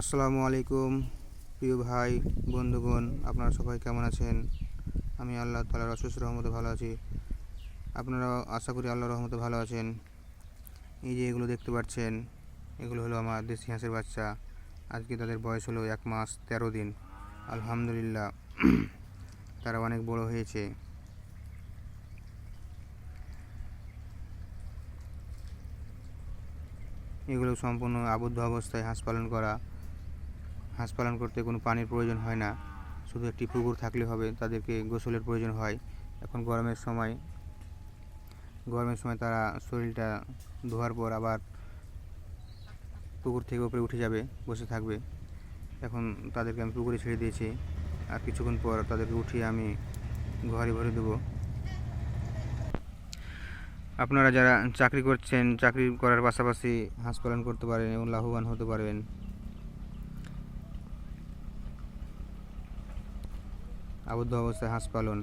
আসসালামু আলাইকুম, প্রিয় ভাই, বন্ধুগণ, আপনারা সবাই কেমন আছেন? আমি আল্লাহ তালার অশেষ রহমতে ভালো আছি। আপনারা আশা করি আল্লাহ রহমতে ভালো আছেন। এই যে এগুলো দেখতে পাচ্ছেন, এগুলো হলো আমার দেশি হাঁসের বাচ্চা। আজকে তাদের বয়স হলো এক মাস তেরো দিন। আলহামদুলিল্লাহ, তারা অনেক বড় হয়েছে। এগুলো সম্পূর্ণ আবদ্ধ অবস্থায় হাঁস পালন করা হাঁস পালন করতে কোনো পানির প্রয়োজন হয় না। শুধু একটি পুকুর থাকলে হবে, তাদেরকে গোসলের প্রয়োজন হয়। এখন গরমের সময় গরমের সময় তারা শরীরটা ধোয়ার পর আবার পুকুর থেকে উপরে উঠে যাবে, বসে থাকবে। এখন তাদেরকে আমি পুকুরে ছেড়ে দিয়েছি। আর কিছুক্ষণ পর তাদেরকে উঠিয়ে আমি ঘরে ভরে দেবো। আপনারা যারা চাকরি করছেন, চাকরি করার পাশাপাশি হাঁস পালন করতে পারেন এবং লাভবান হতে পারবেন। আবদ্ধ অবস্থায় হাঁস পালন